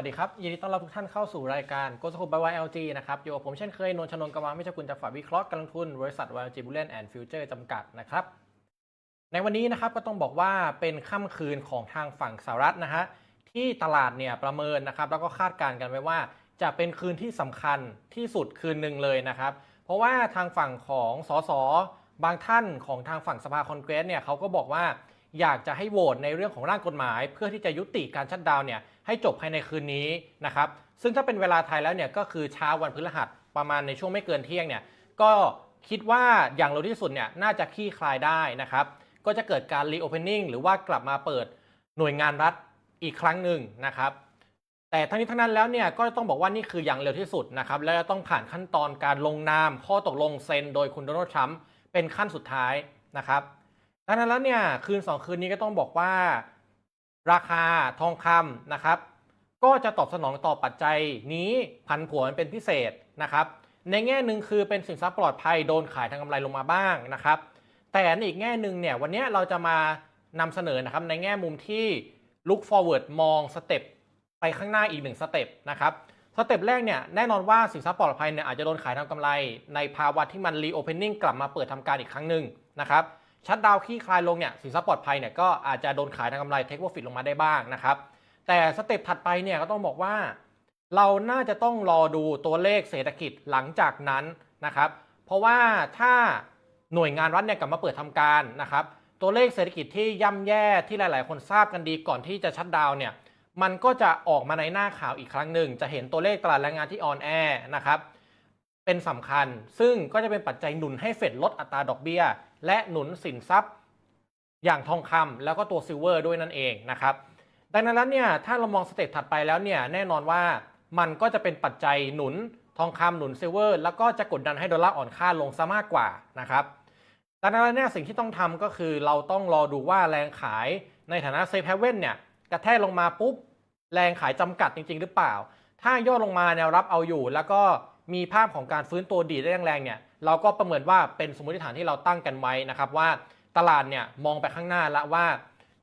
สวัสดีครับ ยินดีต้อนรับทุกท่านเข้าสู่รายการโกสคุบาย LG นะครับ อยู่กับผมเช่นเคย นนชนนกมะไม่ใช่คุณจากฝ่ายวิเคราะห์การลงทุน บริษัท YLG Bullion and Future จอร์จำกัดนะครับ ในวันนี้นะครับก็ต้องบอกว่าเป็นค่ำคืนของทางฝั่งสหรัฐนะฮะที่ตลาดเนี่ยประเมินนะครับ แล้วก็คาดการณ์กันไว้ว่า จะเป็นคืนที่สำคัญที่สุดคืนหนึ่งเลยนะครับ เพราะว่าทางฝั่งของสสบางท่านของทางฝั่งสภาคอนเกรสเนี่ยเขาก็บอกว่า อยากจะให้โหวตในเรื่องของร่างกฎหมาย เพื่อที่จะยุติการชัดดาวน์เนี่ยให้จบภายในคืนนี้นะครับซึ่งถ้าเป็นเวลาไทยแล้วเนี่ยก็คือเช้าวันพฤหัสประมาณในช่วงไม่เกินเที่ยงเนี่ยก็คิดว่าอย่างเร็วที่สุดเนี่ยน่าจะคลี่คลายได้นะครับก็จะเกิดการ reopening หรือว่ากลับมาเปิดหน่วยงานรัฐอีกครั้งหนึ่งนะครับแต่ทั้งนี้ทั้งนั้นแล้วเนี่ยก็ต้องบอกว่านี่คืออย่างเร็วที่สุดนะครับและจะต้องผ่านขั้นตอนการลงนาม ข้อตกลงเซ็น โดยคุณโดนัลด์ทรัมป์เป็นขั้นสุดท้ายนะครับ ดังนั้นแล้วเนี่ยคืน 2 คืนนี้ก็ต้องบอกว่า ราคาทองคำนะครับ ก็จะตอบสนองต่อปัจจัยนี้พันผวนเป็นพิเศษนะครับ ในแง่หนึ่งคือเป็นสินทรัพย์ปลอดภัยโดนขายทางกำไรลงมาบ้างนะครับ แต่ในอีกแง่หนึ่งเนี่ยวันนี้เราจะมานำเสนอนะครับในแง่มุมที่ look forward มองสเต็ปไปข้างหน้าอีกหนึ่งสเต็ปนะครับสเต็ปแรกเนี่ยแน่นอนว่าสินทรัพย์ปลอดภัยเนี่ยอาจจะโดนขายทางกำไร ในภาวะที่มัน reopening กลับมาเปิดทำการอีกครั้งหนึ่งนะครับ ชัดดาวขี้คลายลงเนี่ยสินทรัพย์ปลอดภัยเนี่ยก็อาจจะโดนขายทางกำไร take profit ลงมาได้บ้างนะครับ แต่สเต็ปถัดไปเนี่ยก็ต้องบอกว่า เราน่าจะต้องรอดูตัวเลขเศรษฐกิจหลังจากนั้นนะครับ เพราะว่าถ้าหน่วยงานรัฐเนี่ยกลับมาเปิดทำการนะครับ ตัวเลขเศรษฐกิจที่ย่ำแย่ที่หลาย ๆ คนทราบกันดีก่อนที่จะชัดดาวเนี่ยมันก็จะออกมาในหน้าข่าวอีกครั้งหนึ่งจะเห็นตัวเลขตลาดแรงงานที่ออนแอนะครับ เป็นสำคัญ ซึ่งก็จะเป็นปัจจัยหนุนให้เฟดลดอัตราดอกเบี้ย และหนุนสินทรัพย์ อย่างทองคำแล้วก็ตัวซิลเวอร์ด้วยนั่นเองนะครับดังนั้นแล้วเนี่ยถ้าเรามองสเต็ปถัดไปแล้วเนี่ยแน่นอนว่ามันก็จะเป็นปัจจัยหนุนทองคำหนุนซิลเวอร์แล้วก็จะกดดันให้ดอลลาร์อ่อนค่าลงซะมากกว่านะครับดังนั้นแล้วเนี่ยสิ่งที่ต้องทำก็คือเราต้องรอดูว่าแรงขายในฐานะเซฟเฮเว่นเนี่ยกระแทกลงมาปุ๊บ แรงขายจำกัดจริง ๆ หรือเปล่า ถ้าย่อลงมาแนวรับเอาอยู่ แล้วก็ มีภาพของการฟื้นตัวดีได้แรงๆเนี่ยเราก็ประเมินว่าเป็นสมมติฐานที่เราตั้งกันไว้นะครับว่าตลาดเนี่ยมองไปข้างหน้าล้วว่า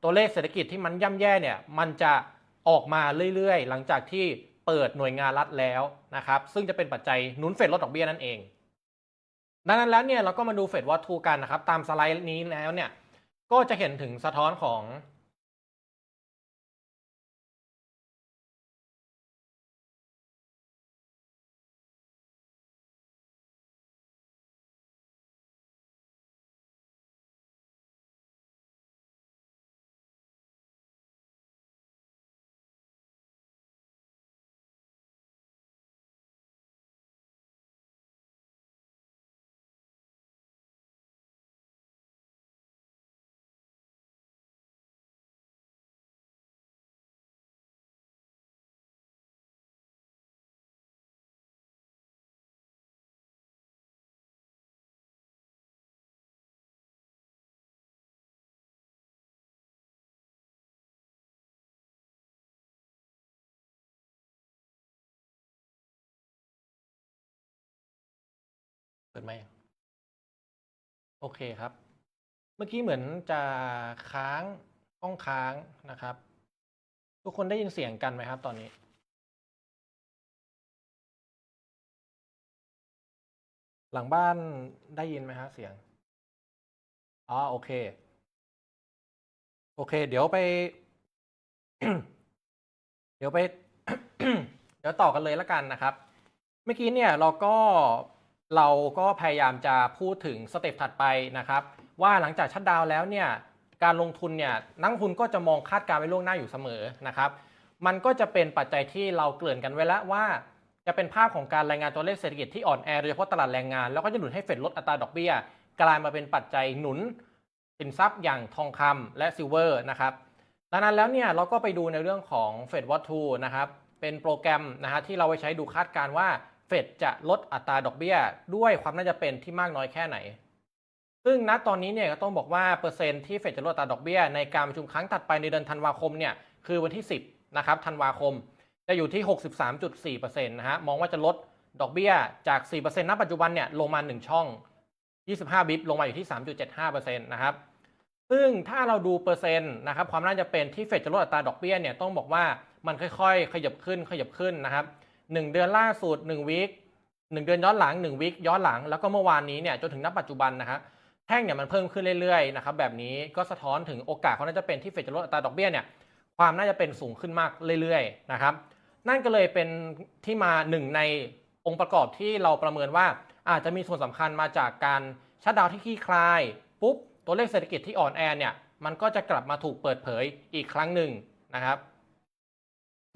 ตัวเลขเศรษฐกิจที่มันย่ำแย่เนี่ยมันจะออกมาเรื่อยๆ หลังจากที่เปิดหน่วยงานรัฐแล้วนะครับซึ่งจะเป็นปัจจัยหนุนเฟดลดดอกเบี้ยนั่นเอง ดังนั้นแล้วเนี่ยเราก็มาดูเฟดวัตทูกันนะครับตามสไลด์นี้แล้วเนี่ยก็จะเห็นถึงสะท้อนของ ปิดไหมโอเคครับ เมื่อกี้เหมือนจะค้างห้องค้างนะครับ ทุกคนได้ยินเสียงกันไหมครับตอนนี้ หลังบ้านได้ยินไหมฮะเสียงอ๋อโอเค โอเค เดี๋ยวไป เดี๋ยวไป เดี๋ยวต่อกันเลยละกันนะครับ เมื่อกี้เนี่ยเราก็ เราก็พยายามจะพูดถึงสเต็ปถัดไปนะครับ ว่าหลังจากชัดดาวแล้วเนี่ยการลงทุนเนี่ยนักลงทุนก็จะมองคาดการณ์ไว้ล่วงหน้าอยู่เสมอนะครับ มันก็จะเป็นปัจจัยที่เราเกริ่นกันไว้แล้วว่า จะเป็นภาพของการรายงานตัวเลขเศรษฐกิจที่อ่อนแอโดยเฉพาะตลาดแรงงาน แล้วก็จะหนุนให้เฟดลดอัตราดอกเบี้ย กลายมาเป็นปัจจัยหนุนสินทรัพย์อย่างทองคำและซิลเวอร์นะครับดังนั้นแล้วเนี่ยเราก็ไปดูในเรื่องของเฟดวัตทูนะครับเป็นโปรแกรมนะฮะที่เราไว้ใช้ดูคาดการณ์ว่า เฟดจะลดอัตราดอกเบี้ยด้วยความน่าจะเป็นที่มากน้อยแค่ไหน ซึ่งณตอนนี้เนี่ยก็ต้องบอกว่าเปอร์เซ็นต์ที่เฟดจะลดอัตราดอกเบี้ยในการประชุมครั้งถัดไปในเดือนธันวาคมเนี่ยคือวันที่ 10นะครับธันวาคม จะอยู่ที่ 63.4%นะฮะมองว่าจะลดดอกเบี้ยจาก 4%ณปัจจุบันเนี่ยลงมา 1 ช่อง 25 บิปลงมาอยู่ที่ 3.75%นะครับซึ่งถ้าเราดูเปอร์เซ็นต์นะครับความน่าจะเป็นที่เฟดจะลดอัตราดอกเบี้ยเนี่ยต้องบอกว่ามันค่อยๆ ขยับขึ้นขยับขึ้นนะครับ หนึ่งเดือนล่าสุด1วีคหนึ่งเดือนย้อนหลัง1วีคย้อนหลังแล้วก็เมื่อวานนี้เนี่ยจนถึงณปัจจุบันนะครับแท่งเนี่ยมันเพิ่มขึ้นเรื่อยๆนะครับแบบนี้ก็สะท้อนถึงโอกาสเขาน่าจะเป็นที่เฟดจะลดอัตราดอกเบี้ยเนี่ยความน่าจะเป็นสูงขึ้นมากเรื่อยๆนะครับนั่นก็เลยเป็นที่มาหนึ่งในองค์ประกอบที่เราประเมินว่าอาจจะมีส่วนสำคัญมาจากการชัดดาวที่คลี่คลายปุ๊บตัวเลขเศรษฐกิจที่อ่อนแอเนี่ยมันก็จะกลับมาถูกเปิดเผยอีกครั้งหนึ่งนะครับ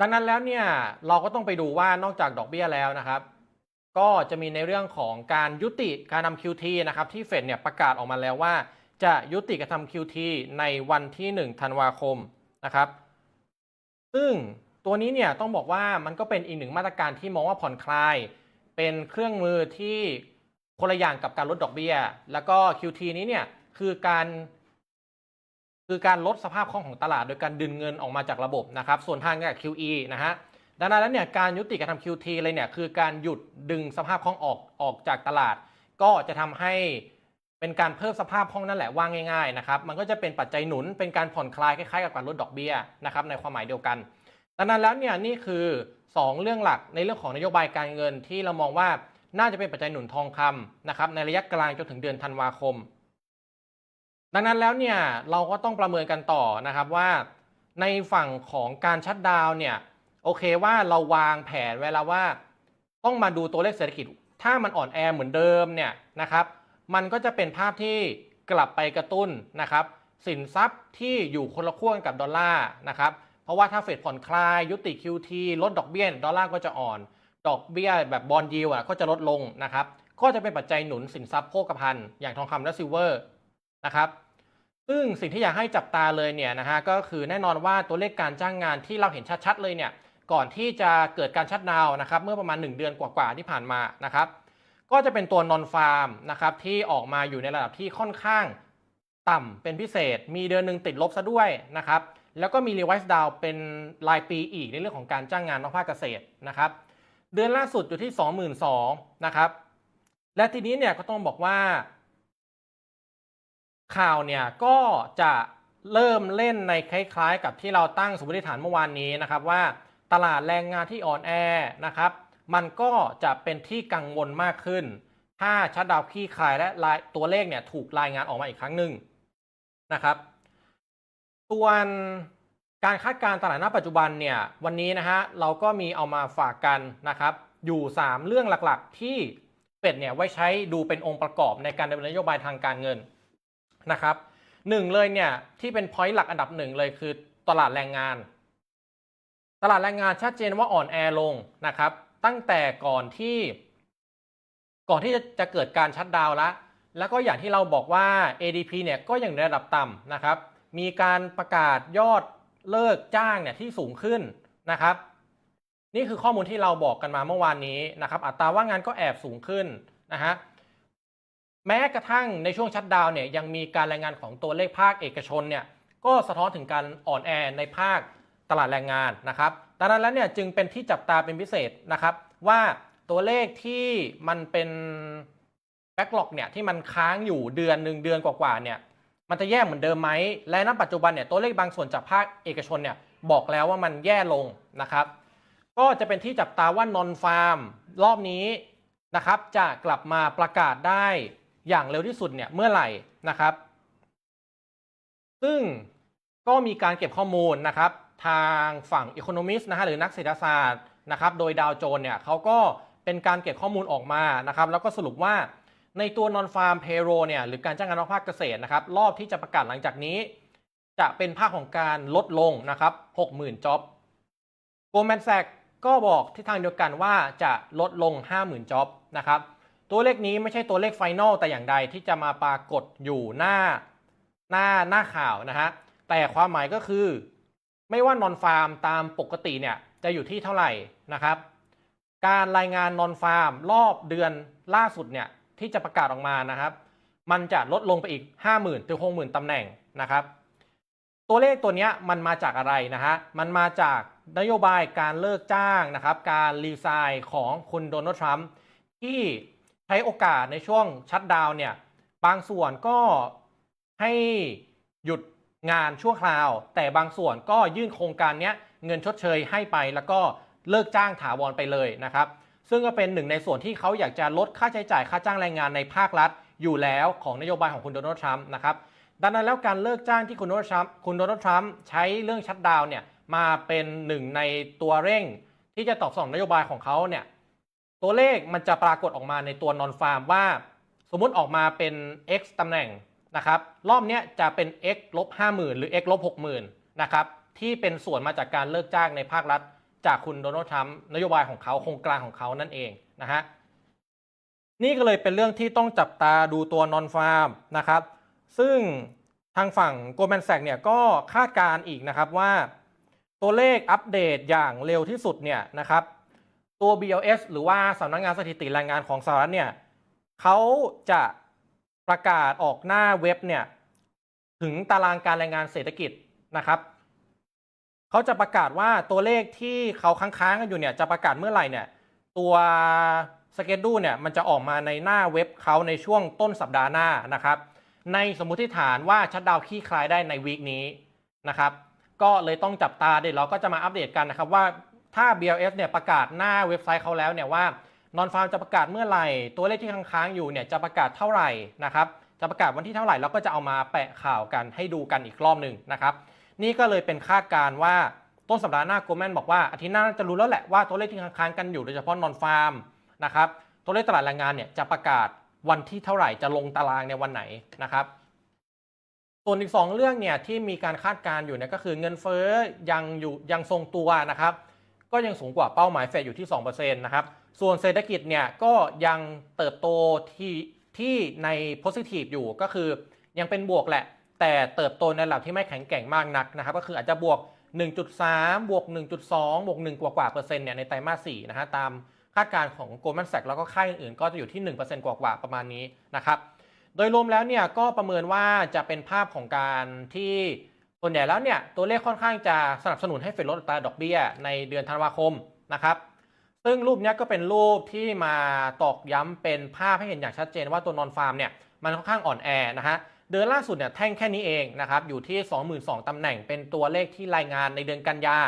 ดังนั้นแล้วเนี่ยเราก็ต้องไปดูว่านอกจากดอกเบี้ยแล้วนะครับ ก็จะมีในเรื่องของการยุติการทำ QT นะครับที่เฟดเนี่ยประกาศออกมาแล้วว่า จะยุติการทำ QT ในวันที่ 1 ธันวาคมนะครับ ซึ่งตัวนี้เนี่ยต้องบอกว่ามันก็เป็นอีกหนึ่งมาตรการที่มองว่าผ่อนคลาย เป็นเครื่องมือที่คนละอย่างกับการลดดอกเบี้ย แล้วก็ QT นี้เนี่ยคือการ คือการลดสภาพคล่องของตลาด โดยการดึงเงินออกมาจากระบบนะครับ ส่วนทางกับ QE นะฮะดังนั้นเนี่ยการยุติการทำ QT เลยเนี่ยคือการหยุดดึงสภาพคล่องออกออกจากตลาด ก็จะทำให้เป็นการเพิ่มสภาพคล่องนั่นแหละว่าง่ายๆนะครับมันก็จะเป็นปัจจัยหนุนเป็นการผ่อนคลายคล้ายๆกับการลดดอกเบี้ยนะครับในความหมายเดียวกันดังนั้นแล้วเนี่ยนี่คือ 2 เรื่องหลักในเรื่องของนโยบายการเงินที่เรามองว่าน่าจะเป็นปัจจัยหนุนทองคำนะครับในระยะกลางจนถึงเดือนธันวาคม ดังนั้นแล้วเนี่ยเราก็ต้องประเมินกันต่อนะครับว่า ในฝั่งของการชัดดาวเนี่ยโอเคว่าเราวางแผนไว้แล้วว่า ต้องมาดูตัวเลขเศรษฐกิจ ถ้ามันอ่อนแอเหมือนเดิมเนี่ยนะครับ มันก็จะเป็นภาพที่กลับไปกระตุ้นนะครับสินทรัพย์ที่อยู่คนละขั้วกับดอลลาร์นะครับเพราะว่าถ้าเฟดผ่อนคลายยุติ QT ลดดอกเบี้ยดอลลาร์ก็จะอ่อน ดอกเบี้ยแบบบอลยิวอะก็จะลดลงนะครับก็จะเป็นปัจจัยหนุนสินทรัพย์โภคภัณฑ์อย่างทองคำและซิลเวอร์นะครับ ซึ่งสิ่งที่อยากให้จับตาเลยเนี่ยนะฮะก็คือแน่นอนว่าตัวเลขการจ้างงานที่เราเห็นชัดๆเลยเนี่ยก่อนที่จะเกิดการชัดดาวนะครับเมื่อประมาณ 1 เดือนกว่าๆที่ผ่านมานะครับก็จะเป็นตัวนอนฟาร์มนะครับที่ออกมาอยู่ในระดับที่ค่อนข้างต่ำเป็นพิเศษ มีเดือนหนึ่งติดลบซะด้วยนะครับแล้วก็มีรีไวซ์ดาวเป็นรายปีอีกในเรื่องของการจ้างงานนอกภาคเกษตรนะครับเดือนล่าสุดอยู่ที่ 22,000นะครับและทีนี้เนี่ยก็ต้องบอกว่า ข่าวเนี่ยก็จะเริ่มเล่นในคล้ายๆ กับที่เราตั้งสมมติฐานเมื่อวานนี้นะครับว่าตลาดแรงงานที่อ่อนแอนะครับ มันก็จะเป็นที่กังวลมากขึ้น ถ้าชัดดาวน์คลี่คลายและรายตัวเลขเนี่ยถูกรายงานออกมาอีกครั้งหนึ่งนะครับส่วนการคาดการณ์ตลาดณปัจจุบันเนี่ยวันนี้นะฮะเราก็มีเอามาฝากกันนะครับ อยู่ 3 เรื่องหลักๆ ที่เป็ดเนี่ยไว้ใช้ดูเป็นองค์ประกอบในการดำเนินนโยบายทางการเงิน นะครับหนึ่งเลยเนี่ยที่เป็นพอยต์หลักอันดับหนึ่งเลยคือตลาดแรงงาน ตลาดแรงงานชัดเจนว่าอ่อนแอลงนะครับตั้งแต่ก่อนที่ก่อนที่จะจะเกิดการชัดดาวน์ละแล้วก็อย่างที่เราบอกว่า ADP เนี่ยก็ยังในระดับต่ำนะครับ มีการประกาศยอดเลิกจ้างเนี่ยที่สูงขึ้นนะครับ นี่คือข้อมูลที่เราบอกกันมาเมื่อวานนี้นะครับ อัตราว่างงานก็แอบสูงขึ้นนะฮะ แม้กระทั่งในช่วงชัดดาวเนี่ยยังมีการรายงานของตัวเลขภาคเอกชนเนี่ยก็สะท้อนถึงการอ่อนแอในภาคตลาดแรงงานนะครับดังนั้นแล้วเนี่ยจึงเป็นที่จับตาเป็นพิเศษนะครับว่าตัวเลขที่มันเป็นแบ็กหลอกเนี่ยที่มันค้างอยู่เดือนหนึ่งเดือนกว่าๆเนี่ยมันจะแย่เหมือนเดิมไหมและณปัจจุบันเนี่ยตัวเลขบางส่วนจากภาคเอกชนเนี่ยบอกแล้วว่ามันแย่ลงนะครับ ก็จะเป็นที่จับตาว่านอนฟาร์มรอบนี้นะครับจะกลับมาประกาศได้ อย่างเร็วที่สุดเนี่ยเมื่อไหร่นะครับ ซึ่งก็มีการเก็บข้อมูลนะครับ ทางฝั่ง Economist นะฮะหรือนักเศรษฐศาสตร์นะครับโดยดาวโจนเนี่ยเขาก็เป็นการเก็บข้อมูลออกมานะครับ แล้วก็สรุปว่าในตัวนอนฟาร์มเพโรเนี่ยหรือการจ้างงานนอกภาคเกษตรนะครับ รอบที่จะประกาศหลังจากนี้ จะเป็นภาคของการลดลงนะครับ60,000จ็อบโกลแมนแซกก็บอกที่ทางเดียวกันว่าจะลดลง 50,000จ็อบนะครับ ตัวเลขนี้ไม่ใช่ตัวเลขไฟนอลแต่อย่างใดที่จะมาปรากฏอยู่หน้าหน้าหน้าข่าวนะฮะแต่ความหมายก็คือ ไม่ว่านอนฟาร์มตามปกติเนี่ยจะอยู่ที่เท่าไหร่นะครับ การรายงานนอนฟาร์มรอบเดือนล่าสุดเนี่ยที่จะประกาศออกมานะครับ มันจะลดลงไปอีก 50,000ถึง60,000ตำแหน่งนะครับ ตัวเลขตัวนี้มันมาจากอะไรนะฮะมันมาจากนโยบายการเลิกจ้างนะครับ การรีไซน์ของคุณโดนัลด์ทรัมป์ที่ ใช้โอกาสในช่วงชัดดาวเนี่ย บางส่วนก็ให้หยุดงานชั่วคราว แต่บางส่วนก็ยื่นโครงการเนี้ยเงินชดเชยให้ไป แล้วก็เลิกจ้างถาวรไปเลยนะครับ ซึ่งก็เป็นหนึ่งในส่วนที่เขาอยากจะลดค่าใช้จ่ายค่าจ้างแรงงานในภาครัฐ อยู่แล้วของนโยบายของคุณโดนัลด์ทรัมป์นะครับดังนั้นแล้วการเลิกจ้างที่คุณโดนัลด์ทรัมป์คุณโดนัลด์ทรัมป์ใช้เรื่องชัดดาวเนี่ยมาเป็นหนึ่งในตัวเร่ง ที่จะตอบสนองนโยบายของเขาเนี่ย ตัวเลขมันจะปรากฏออกมาในตัวนอนฟาร์มว่า สมมุติออกมาเป็น x ตำแหน่งนะครับ รอบนี้จะเป็น x ลบ50,000หรือ x ลบ60,000นะครับ ที่เป็นส่วนมาจากการเลิกจ้างในภาครัฐ จากคุณโดนัลด์ทรัมป์นโยบายของเขาโครงการของเขานั่นเองนะฮะนี่ก็เลยเป็นเรื่องที่ต้องจับตาดูตัวนอนฟาร์มนะครับ ซึ่งทางฝั่ง Goldman Sachs เนี่ยก็คาดการณ์อีกนะครับว่า ตัวเลขอัปเดตอย่างเร็วที่สุดเนี่ยนะครับ ตัว BLS หรือว่าสำนักงานสถิติแรงงานของสหรัฐเนี่ยเขาจะประกาศออกหน้าเว็บเนี่ยถึงตารางการรายงานเศรษฐกิจนะครับเขาจะประกาศว่าตัวเลขที่เขาค้างๆกันอยู่เนี่ยจะประกาศเมื่อไหร่เนี่ยตัวสเกจดูเนี่ยมันจะออกมาในหน้าเว็บเขาในช่วงต้นสัปดาห์หน้านะครับ ในสมมุติฐานว่าชัดดาวขี้คลายได้ในวีคนี้นะครับ ก็เลยต้องจับตาเดี๋ยวเราก็จะมาอัปเดตกันนะครับว่า ถ้า BLS เนี่ยประกาศหน้าเว็บไซต์เขาแล้วเนี่ยว่านอนฟาร์มจะประกาศเมื่อไหร่ ตัวเลขที่ค้างๆอยู่เนี่ยจะประกาศเท่าไหร่นะครับจะประกาศวันที่เท่าไหร่เราก็จะเอามาแปะข่าวกันให้ดูกันอีกรอบหนึ่งนะครับนี่ก็เลยเป็นคาดการณ์ว่าต้นสัปดาห์หน้าโกลแมนบอกว่าอาทิตย์หน้าจะรู้แล้วแหละว่าตัวเลขที่ค้างกันอยู่โดยเฉพาะนอนฟาร์มนะครับตัวเลขตลาดแรงงานเนี่ยจะประกาศวันที่เท่าไหร่จะลงตารางในวันไหนนะครับส่วนอีก 2 เรื่องเนี่ยที่มีการคาดการณ์อยู่เนี่ยก็คือเงินเฟ้อยังอยู่ยังทรงตัวนะครับ ก็ยังสูงกว่าเป้าหมายเฟดอยู่ที่2%นะครับ ส่วนเศรษฐกิจเนี่ยก็ยังเติบโตที่ที่ใน positive อยู่ก็คือยังเป็นบวกแหละ แต่เติบโตในระดับที่ไม่แข็งแกร่งมากนักนะครับ ก็คืออาจจะบวก 1.3 บวก 1.2 บวก 1 กว่ากว่าเปอร์เซ็นต์เนี่ยในไตรมาส4นะฮะตามคาดการณ์ของ Goldman Sachs แล้วก็ค่ายอื่นๆ ก็จะอยู่ที่ 1%กว่ากว่าประมาณนี้นะครับ โดยรวมแล้วเนี่ยก็ประเมินว่าจะเป็นภาพของการที่ ส่วนใหญ่แล้วเนี่ยตัวเลขค่อนข้างจะสนับสนุนให้เฟดลดอัตราดอกเบี้ยในเดือนธันวาคมนะครับ ซึ่งรูปนี้ก็เป็นรูปที่มาตอกย้ำเป็นภาพให้เห็นอย่างชัดเจนว่าตัวนอนฟาร์มเนี่ยมันค่อนข้างอ่อนแอนะฮะเดือนล่าสุดเนี่ยแท่งแค่นี้เองนะครับอยู่ที่ 22,000ตำแหน่งเป็นตัวเลขที่รายงานในเดือนกันยา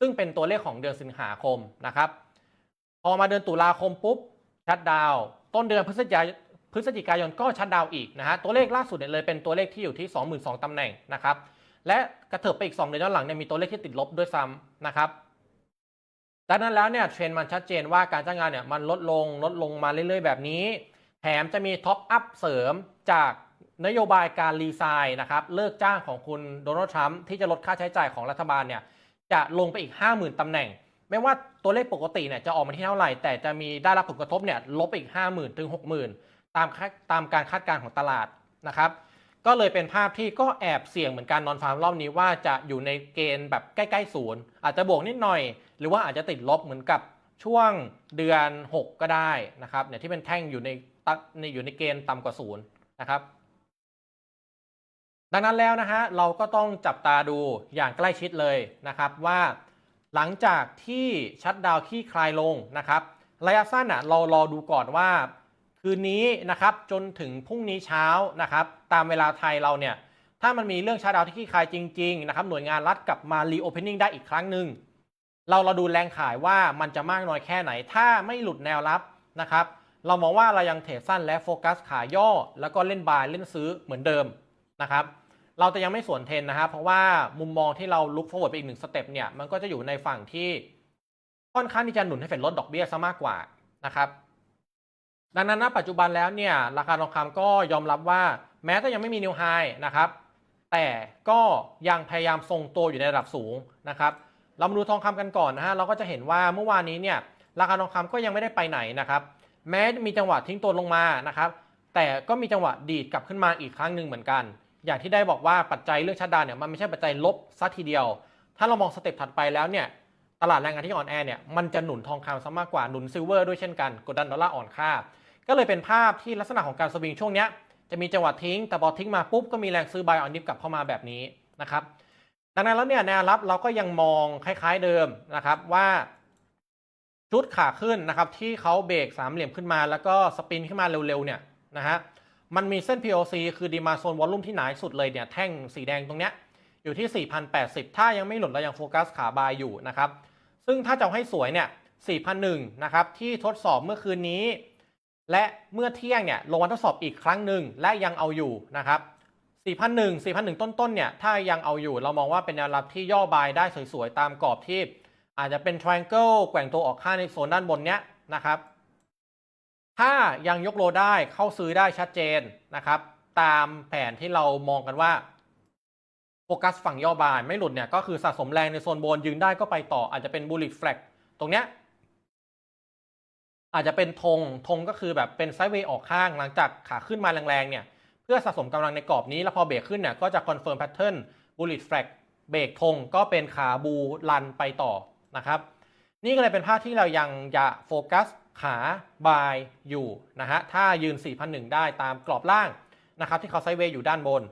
ซึ่งเป็นตัวเลขของเดือนสิงหาคมนะครับพอมาเดือนตุลาคมปุ๊บชัดดาวต้นเดือนพฤศจิกายนพฤศจิกายนก็ชัดดาวอีกนะฮะตัวเลขล่าสุดเนี่ยเลยเป็นตัวเลขที่อยู่ที่ 22,000ตำแหน่งนะครับ และกระเถิบไปอีก 2 เดือนย้อนหลังเนี่ยมีตัวเลขที่ติดลบด้วยซ้ำนะครับดังนั้นแล้วเนี่ยเทรนด์มันชัดเจนว่าการจ้างงานเนี่ยมันลดลงลดลงมาเรื่อยๆ แบบนี้แถมจะมีท็อปอัพเสริมจากนโยบายการรีไซน์นะครับเลิกจ้างของคุณโดนัลด์ทรัมป์ที่จะลดค่าใช้จ่ายของรัฐบาลเนี่ยจะลงไปอีก 50,000ตำแหน่ง ไม่ว่าตัวเลขปกติเนี่ยจะออกมาที่เท่าไหร่ แต่จะมีได้รับผลกระทบเนี่ยลบอีก 50,000 ถึง 60,000 ตามตามการคาดการณ์ของตลาดนะครับ ก็เลยเป็นภาพที่ก็แอบเสี่ยงเหมือนกันนอนฟาร์มรอบนี้ว่าจะอยู่ในเกณฑ์แบบใกล้ๆศูนย์อาจจะบวกนิดหน่อย หรือว่าอาจจะติดลบเหมือนกับช่วงเดือน 6 ก็ได้นะครับเนี่ยที่เป็นแท่งอยู่ในตัในอยู่ในเกณฑ์ต่ำกว่าศูนย์นะครับดังนั้นแล้วนะฮะเราก็ต้องจับตาดูอย่างใกล้ชิดเลยนะครับว่าหลังจากที่ชัดดาวขี้คลายลงนะครับระยะสั้นอะเรารอดูก่อนว่า คืนนี้นะครับจนถึงพรุ่งนี้เช้านะครับตามเวลาไทยเราเนี่ยถ้ามันมีเรื่องชาดาวที่ขี้คายจริงๆนะครับหน่วยงานรัฐกลับมารีโอเพนนิ่งได้อีกครั้งหนึ่งเราเราดูแรงขายว่ามันจะมากน้อยแค่ไหน ถ้าไม่หลุดแนวรับนะครับเรามองว่าเรายังเทรดสั้นและโฟกัสขายย่อ แล้วก็เล่นบายเล่นซื้อเหมือนเดิมนะครับเราจะยังไม่สวนเทรนนะครับ เพราะว่ามุมมองที่เราลุก f ฟ r w ร์ดไปอีกหนึ่งสเต็ปเนี่ยมันก็จะอยู่ในฝั่งที่ค่อนข้างที่จะหนุนให้เฟดลดดอกเบี้ยซะมากกว่านะครับ ดังนั้นณปัจจุบันแล้วเนี่ยราคาทองคำก็ยอมรับว่าแม้จะยังไม่มีนิวไฮนะครับแต่ก็ยังพยายามทรงตัวอยู่ในระดับสูงนะครับเรามาดูทองคำกันก่อนนะฮะเราก็จะเห็นว่าเมื่อวานนี้เนี่ยราคาทองคำก็ยังไม่ได้ไปไหนนะครับแม้มีจังหวะทิ้งตัวลงมานะครับแต่ก็มีจังหวะดีดกลับขึ้นมาอีกครั้งหนึ่งเหมือนกัน อย่างที่ได้บอกว่าปัจจัยเรื่องชัดดาวน์เนี่ยมันไม่ใช่ปัจจัยลบซะทีเดียว ถ้าเรามองสเต็ปถัดไปแล้วเนี่ยตลาดแรงงานที่อ่อนแอเนี่ยมันจะหนุนทองคำซะมากกว่าหนุนซิลเวอร์ด้วยเช่นกันกดดันดอลลาร์อ่อนค่า ก็เลยเป็นภาพที่ลักษณะของการสวิงช่วงนี้จะมีจังหวะทิ้ง แต่พอทิ้งมาปุ๊บก็มีแรงซื้อบายออนดิฟกลับเข้ามาแบบนี้นะครับดังนั้นแล้วเนี่ยแนวรับเราก็ยังมองคล้ายๆเดิมนะครับว่าชุดขาขึ้นนะครับที่เขาเบรกสามเหลี่ยมขึ้นมาแล้วก็สปินขึ้นมาเร็วๆเนี่ยนะฮะมันมีเส้น POC คือดีมาโซนวอลลุ่มที่หนาสุดเลยเนี่ยแท่งสีแดงตรงเนี้ยอยู่ที่ 4,080 ถ้ายังไม่หลุดเรายังโฟกัสขาบายอยู่นะครับ ซึ่งถ้าจะให้สวยเนี่ย 4,001นะครับที่ทดสอบเมื่อคืนนี้ และเมื่อเที่ยงเนี่ยลงมาทดสอบอีกครั้งหนึ่งและยังเอาอยู่นะครับ4,001 4,001 ต้นๆ เนี่ย ถ้ายังเอาอยู่ เรามองว่าเป็นแนวรับที่ย่อบายได้สวยๆ ตามกรอบที่ อาจจะเป็น triangle แกว่งตัวออกข้างในโซนด้านบนเนี้ยนะครับ ถ้ายังยกโลได้เข้าซื้อได้ชัดเจนนะครับ ตามแผนที่เรามองกันว่าโฟกัสฝั่งย่อบายไม่หลุดเนี่ย ก็คือสะสมแรงในโซนบนยืนได้ก็ไปต่ออาจจะเป็นบูลลิ f แฟลกตรงเนี้ย อาจจะเป็นธงธงก็คือแบบเป็นไซด์เวย์ออกข้างหลังจากขาขึ้นมาแรงๆเนี่ยเพื่อสะสมกำลังในกรอบนี้ แล้วพอเบรกขึ้นเนี่ยก็จะคอนเฟิร์มแพทเทิร์นบูลลิ f แฟลกเบรกธงก็เป็นขาบูลันไปต่อนะครับนี่ก็เลยเป็นภาพที่เรายังจะโฟกัสขาบายอยู่นะฮะถ้ายืน 4,001 ได้ตามกรอบล่างนะครับที่เขาไซด์เวย์อยู่ด้านบน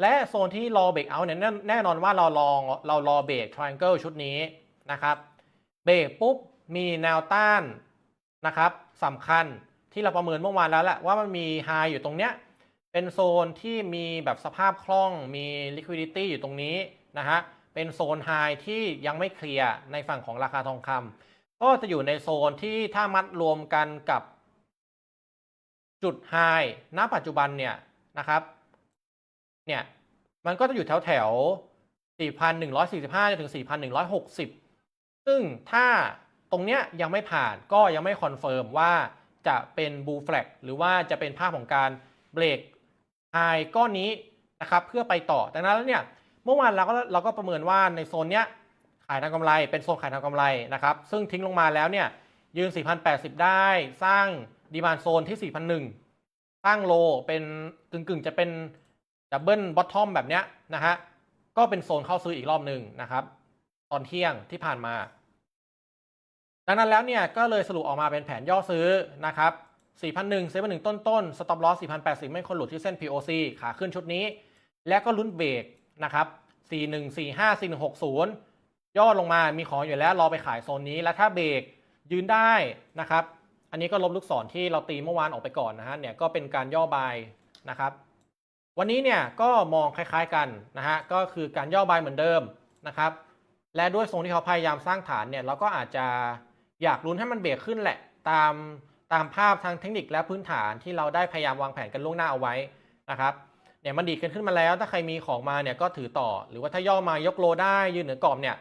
และโซนที่รอเบรกเอาเนี่ยแน่นอนว่าเราลองเรารอเบรก triangle ชุดนี้นะครับเบรกปุ๊บมีแนวต้าน นะครับสำคัญที่เราประเมินเมื่อวานแล้วแหละว่ามันมีไฮอยู่ตรงเนี้ยเป็นโซนที่มีแบบสภาพคล่องมี liquidity อยู่ตรงนี้นะฮะเป็นโซนไฮที่ยังไม่เคลียร์ในฝั่งของราคาทองคำก็จะอยู่ในโซนที่ถ้ามัดรวมกันกับจุดไฮณปัจจุบันเนี่ยนะครับเนี่ยมันก็จะอยู่แถวแถว4,145จนถึง 4,160 ซึ่งถ้า ตรงเนี้ยยังไม่ผ่านก็ยังไม่คอนเฟิร์มว่าจะเป็นบูแฟลกหรือว่าจะเป็นภาพของการเบรกไฮก้อนนี้นะครับเพื่อไปต่อดังนั้นแล้วเนี่ยเมื่อวานเราก็เราก็ประเมินว่าในโซนเนี้ยขายทางกำไรเป็นโซนขายทางกำไรนะครับซึ่งทิ้งลงมาแล้วเนี่ยยืน 4,080 ได้สร้างดีมานโซนที่ 4,001 สร้างโลเป็นกึ่งๆ จะเป็นดับเบิลบอททอมแบบเนี้ยนะฮะก็เป็นโซนเข้าซื้ออีกรอบหนึ่งนะครับ ตอนเที่ยงที่ผ่านมา ดังนั้นแล้วเนี่ยก็เลยสรุปออกมาเป็นแผนย่อซื้อนะครับ4,001 4,001ต้นต้นสต็อปลอส4,080 ไม่คนหลุดที่เส้น POC ขาขึ้นชุดนี้ และก็ลุ้นเบรกนะครับ4145 4160 ย่อลงมามีของอยู่แล้วรอไปขายโซนนี้ แล้วถ้าเบรกยืนได้นะครับ อันนี้ก็ลบลูกศรที่เราตีเมื่อวานออกไปก่อนนะฮะเนี่ยก็เป็นการย่อบายนะครับ วันนี้เนี่ยก็มองคล้ายๆกันนะฮะก็คือการย่อบายเหมือนเดิมนะครับ และด้วยทรงที่เขาพยายามสร้างฐานเนี่ยเราก็อาจจะ อยากลุ้นให้มันเบรกขึ้นแหละ ตามตามภาพทางเทคนิคและพื้นฐานที่เราได้พยายามวางแผนกันล่วงหน้าเอาไว้นะครับเนี่ยมันดีดกันขึ้นมาแล้ว ถ้าใครมีของมาเนี่ยก็ถือต่อ หรือว่าถ้าย่อมายกโลได้ยืนเหนือกรอบเนี่ย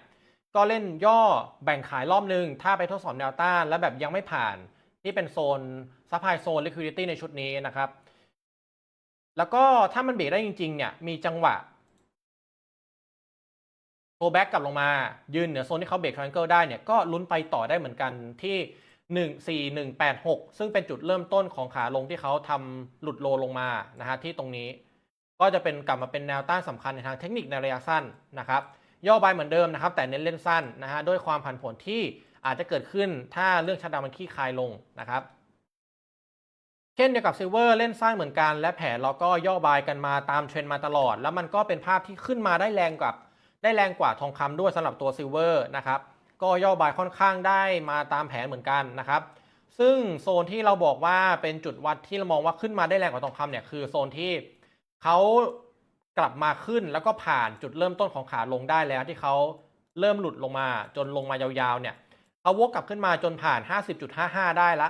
ก็เล่นย่อแบ่งขายรอบนึง ถ้าไปทดสอบแนวต้าน แล้วแบบยังไม่ผ่านที่เป็นโซนซัพพลายโซน liquidity ในชุดนี้นะครับ แล้วก็ถ้ามันเบรกได้จริงๆเนี่ยมีจังหวะ โ o แบ็กกลับลงมายืนเหนือโซนที่เขาเบรกทรังเกิลได้เนี่ยก็ลุ้นไปต่อได้เหมือนกันที่ 1 4 1 8 6 ซึ่งเป็นจุดเริ่มต้นของขาลงที่เขาทำหลุดโลลงมานะฮะที่ตรงนี้ ก็จะเป็นกลับมาเป็นแนวต้านสำคัญในทางเทคนิคในระยะสั้นนะครับย่อบายเหมือนเดิมนะครับ แต่เน้นเล่นสั้นนะฮะด้วยความผันผวนที่อาจจะเกิดขึ้นถ้าเรื่องชัดดาวมันขี้คายลงนะครับเช่นเดียวกับซิลเวอร์เล่นสร้างเหมือนกัน และแผนเราก็ย่อบายกันมาตามเทรนด์มาตลอด แล้วมันก็เป็นภาพที่ขึ้นมาได้แรงกับ ได้แรงกว่าทองคำด้วยสำหรับตัวซิลเวอร์นะครับก็ย่อบายค่อนข้างได้มาตามแผนเหมือนกันนะครับ ซึ่งโซนที่เราบอกว่าเป็นจุดวัดที่เรามองว่าขึ้นมาได้แรงกว่าทองคำเนี่ยคือโซนที่เขากลับมาขึ้นแล้วก็ผ่านจุดเริ่มต้นของขาลงได้แล้วที่เขาเริ่มหลุดลงมาจนลงมายาวๆเนี่ยเขาวกกลับขึ้นมาจนผ่าน 50.55 ได้ละ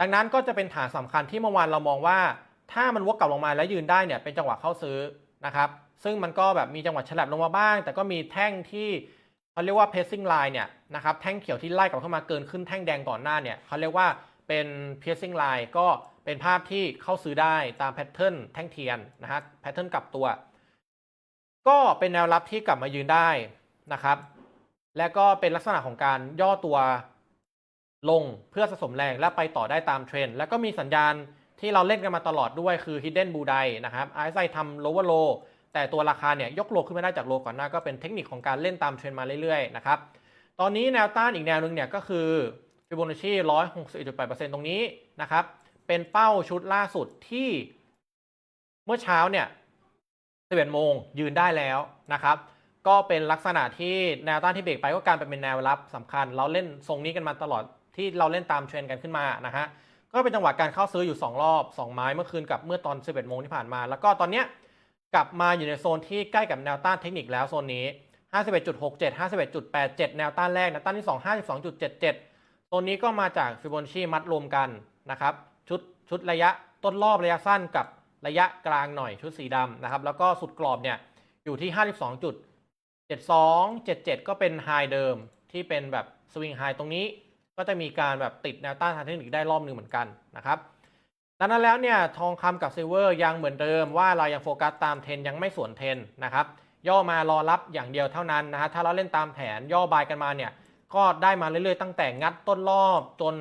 ดังนั้นก็จะเป็นฐานสำคัญที่เมื่อวานเรามองว่า ถ้ามันวกกลับลงมาแล้วยืนได้เนี่ยเป็นจังหวะเข้าซื้อนะครับ ซึ่งมันก็แบบมีจังหวะฉลับลงมาบ้าง แต่ก็มีแท่งที่เขาเรียกว่า pacing line เนี่ยนะครับแท่งเขียวที่ไล่กลับเข้ามาเกินขึ้นแท่งแดงก่อนหน้าเนี่ยเขาเรียกว่าเป็น pacing line ก็เป็นภาพที่เข้าซื้อได้ตามแพทเทิร์นแท่งเทียนนะฮะแพทเทิร์นกลับตัว ก็เป็นแนวรับที่กลับมายืนได้นะครับ และก็เป็นลักษณะของการย่อตัวลงเพื่อสะสมแรงและไปต่อได้ตามเทรนด์แล้วก็มีสัญญาณที่เราเล่นกันมาตลอดด้วยคือ hidden b u d a i นะครับไอซ์ไซทำ lower low แต่ตัวราคาเนี่ยยกโลขึ้นมาได้จากโลก่อนหน้าก็เป็นเทคนิคของการเล่นตามเทรนมาเรื่อยๆนะครับตอนนี้แนวต้านอีกแนวหนึ่งเนี่ยก็คือ Fibonacci 161.8%ตรงนี้นะครับเป็นเป้าชุดล่าสุดที่เมื่อเช้าเนี่ย11โมงยืนได้แล้วนะครับก็เป็นลักษณะที่แนวต้านที่เบรกไปก็การเป็นแนวรับสำคัญ เราเล่นทรงนี้กันมาตลอดที่เราเล่นตามเทรนกันขึ้นมานะฮะก็เป็นจังหวะการเข้าซื้ออยู่ 2 รอบ 2 ไม้เมื่อคืนกับเมื่อตอน 11โมงที่ผ่านมา แล้วก็ตอนเนี้ย กลับมาอยู่ในโซนที่ใกล้กับแนวต้านเทคนิคแล้วโซนนี้ 51.67 51.87 แนวต้านแรกแนวต้านที่ 2 52.77 โซนนี้ก็มาจากฟิโบนัชชีมัดรวมกันนะครับชุดชุดระยะต้นรอบระยะสั้นกับระยะกลางหน่อยชุดสีดำนะครับ แล้วก็สุดกรอบเนี่ยอยู่ที่ 52.72 77 ก็เป็นไฮเดิมที่เป็นแบบสวิงไฮตรงนี้ ก็จะมีการแบบติดแนวต้านทางเทคนิคได้รอบหนึ่งเหมือนกันนะครับ ดังนั้นแล้วเนี่ยทองคำกับซิลเวอร์ยังเหมือนเดิมว่าเรายังโฟกัสตามเทรนยังไม่สวนเทรนนะครับย่อมารอรับอย่างเดียวเท่านั้นนะฮะถ้าเราเล่นตามแผนย่อบายกันมาเนี่ยก็ได้มาเรื่อยๆ ตั้งแต่งัดต้นรอบจน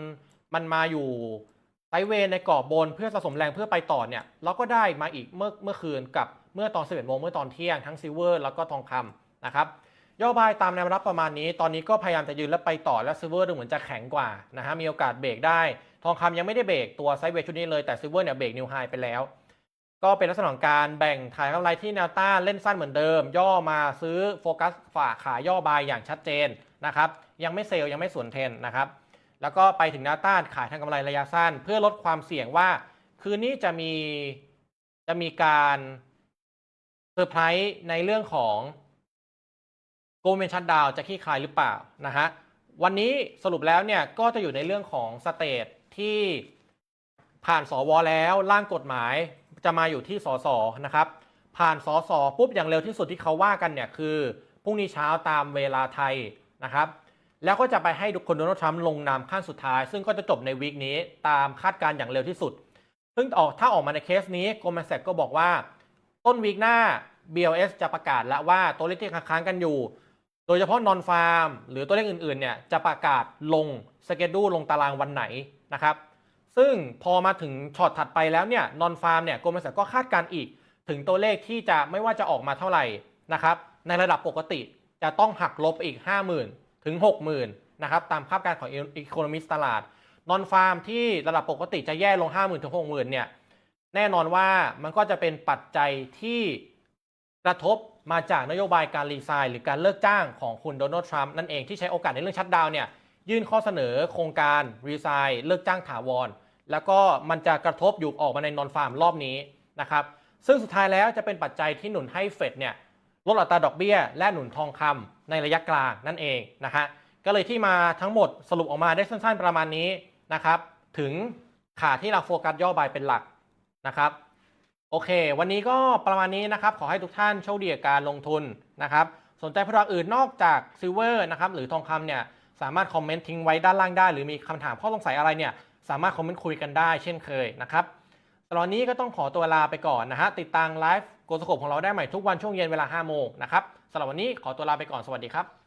มันมาอยู่ไซเวย์ในกรอบบนเพื่อสะสมแรงเพื่อไปต่อเนี่ยเราก็ได้มาอีกเมื่อเมื่อคืนกับเมื่อตอน11โมงเมื่อตอนเที่ยงทั้งซิลเวอร์แล้วก็ทองคำนะครับ ย่อบายตามแนวรับประมาณนี้ ตอนนี้ก็พยายามจะยืนแล้วไปต่อแล้วซิลเวอร์ดูเหมือนจะแข็งกว่านะฮะมีโอกาสเบรกได้ ทองคำยังไม่ได้เบรกตัวไซด์เวย์ชุดนี้เลยแต่ซิลเวอร์เนี่ยเบรกนิวไฮไปแล้ว ก็เป็นลักษณะของการแบ่งขายกำไรที่แนวต้านเล่นสั้นเหมือนเดิม ย่อมาซื้อโฟกัสฝากขายย่อบายอย่างชัดเจนนะครับยังไม่เซลล์ยังไม่สวนเทนนะครับแล้วก็ไปถึงแนวต้านขายทางกำไรระยะสั้น เพื่อลดความเสี่ยงว่า คืนนี้จะมีจะมีการเซอร์ไพรส์ในเรื่องของ ลเมนชัดดาวจะขี้คลายหรือเปล่านะฮะวันนี้สรุปแล้วเนี่ยก็จะอยู่ในเรื่องของสเตทที่ผ่านสวแล้วร่างกฎหมายจะมาอยู่ที่สสนะครับผ่านสสปุ๊บอย่างเร็วที่สุดที่เขาว่ากันเนี่ยคือพรุ่งนี้เช้าตามเวลาไทยนะครับแล้วก็จะไปให้ทุคนโดนัลด์ทรัมป์ลงนามขั้นสุดท้าย ซึ่งก็จะจบในวีคนี้ตามคาดการ์อย่างเร็วที่สุด ซึ่งออกถ้าออกมาในเคสนี้โกลแมนแซกก็บอกว่า ต้นวีคหน้า BLS จะประกาศแล้วว่าตัวเลขที่ค้างกันอยู่ โดยเฉพาะนอนฟาร์มหรือตัวเลขอื่นๆเนี่ยจะประกาศลงสเกดูลงตารางวันไหนนะครับ ซึ่งพอมาถึงช็อตถัดไปแล้วเนี่ยนอนฟาร์มเนี่ยโกลแมนแซกก็คาดการณ์อีก ถึงตัวเลขที่จะไม่ว่าจะออกมาเท่าไหร่นะครับ ในระดับปกติจะต้องหักลบอีก 50,000 ถึง 60,000นะครับตามคาดการณ์ของ Economist ตลาดนอนฟาร์มที่ระดับปกติจะแย่ลง 50,000ถึง60,000เนี่ยแน่นอนว่ามันก็จะเป็นปัจจัยที่กระทบ มาจากนโยบายการรีไซน์หรือการเลิกจ้างของคุณโดนัลด์ทรัมป์นั่นเองที่ใช้โอกาสในเรื่องชัดดาวน์เนี่ยยื่นข้อเสนอโครงการรีไซน์เลิกจ้างถาวร แล้วก็มันจะกระทบอยู่ออกมาในนอนฟาร์มรอบนี้นะครับซึ่งสุดท้ายแล้วจะเป็นปัจจัยที่หนุนให้เฟดเนี่ยลดอัตราดอกเบี้ย และหนุนทองคำในระยะกลางนั่นเองนะฮะก็เลยที่มาทั้งหมดสรุปออกมาได้สั้นๆประมาณนี้นะครับถึงขาที่เราโฟกัสย่อบายเป็นหลักนะครับ โอเค วันนี้ก็ประมาณนี้นะครับ ขอให้ทุกท่านโชคดีกับการลงทุนนะครับ สนใจผลิตอื่นนอกจากซิลเวอร์นะครับหรือทองคำเนี่ยสามารถคอมเมนต์ทิ้งไว้ด้านล่างได้ หรือมีคำถามข้อสงสัยอะไรเนี่ยสามารถคอมเมนต์คุยกันได้เช่นเคยนะครับสำหรับวันนี้ก็ต้องขอตัวลาไปก่อนนะฮะติดตามไลฟ์โกสโคปของเราได้ใหม่ทุกวันช่วงเย็นเวลา5โมงนะครับสำหรับวันนี้ขอตัวลาไปก่อนสวัสดีครับ